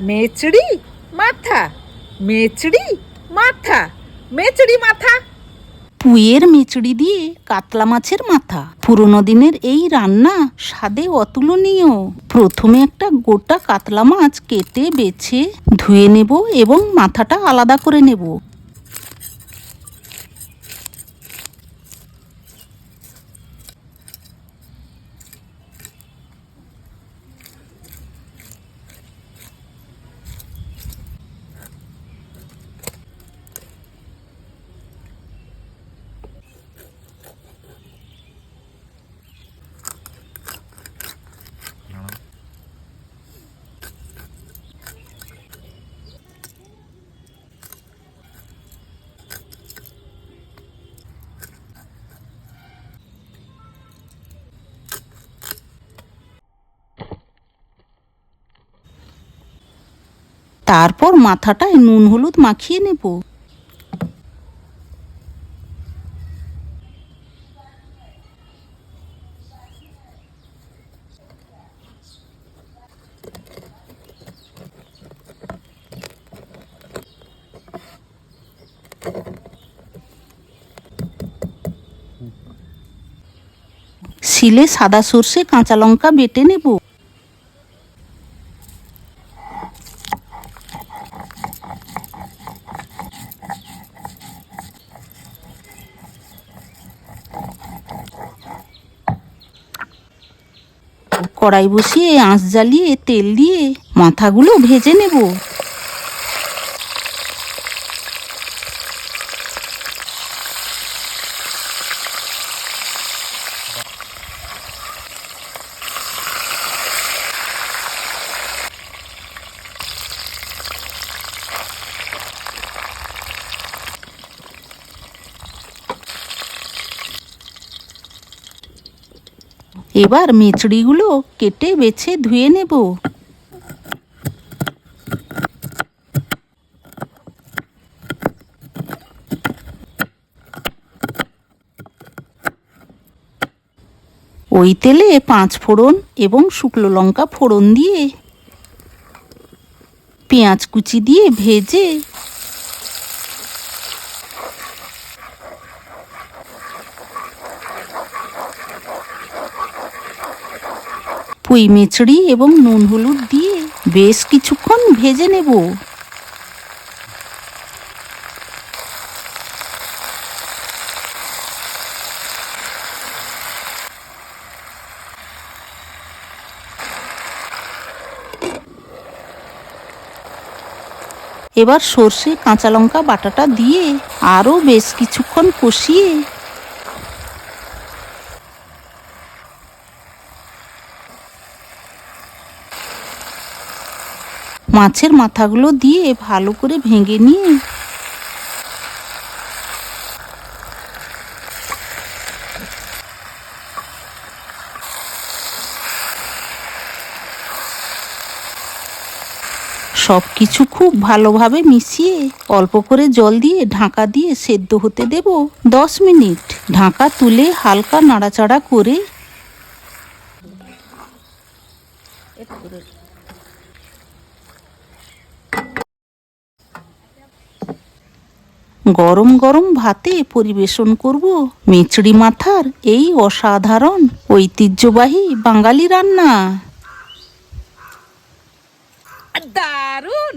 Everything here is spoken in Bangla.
মেচড়ি মাথা মেচড়ি মাথা মেচড়ি মাথা। পুয়ের মেচড়ি দিয়ে কাতলা মাছের মাথা। পুরনো দিনের এই রান্না স্বাদে অতুলনীয়। প্রথমে একটা গোটা কাতলা মাছ কেটে, বেছে, ধুয়ে নেব এবং মাথাটা আলাদা করে নেব। তারপর মাথাটায় নুন হলুদ মাখিয়ে নেব। শিলে সাদা সর্ষে কাঁচা লঙ্কা বেটে নেব। কড়াই বসিয়ে আঁশ জ্বালিয়ে তেল দিয়ে মাথাগুলো ভেজে নেব। এবার মেচড়িগুলো কেটে বেছে ধুয়ে নেব। ওই তেলে পাঁচ ফোড়ন এবং শুকনো লঙ্কা ফোড়ন দিয়ে পেঁয়াজ কুচি দিয়ে ভেজে পুঁই মেচড়ি এবং নুন হলুদ দিয়ে বেশ কিছুক্ষণ ভেজে নেব। এবার সর্ষে, কাঁচা লঙ্কা, বাটাটা দিয়ে আরও বেশ কিছুক্ষণ কষিয়ে মাছের মাথাগুলো দিয়ে ভালো করে ভেঙে নিয়ে সব কিছু খুব ভালোভাবে মিশিয়ে অল্প করে জল দিয়ে ঢাকা দিয়ে সেদ্ধ হতে দেব দশ মিনিট। ঢাকা তুলে হালকা নাড়াচাড়া করে গরম গরম ভাতে পরিবেশন করব মেচড়ি মাথার এই অসাধারণ ঐতিহ্যবাহী বাঙালি রান্না। দারুণ!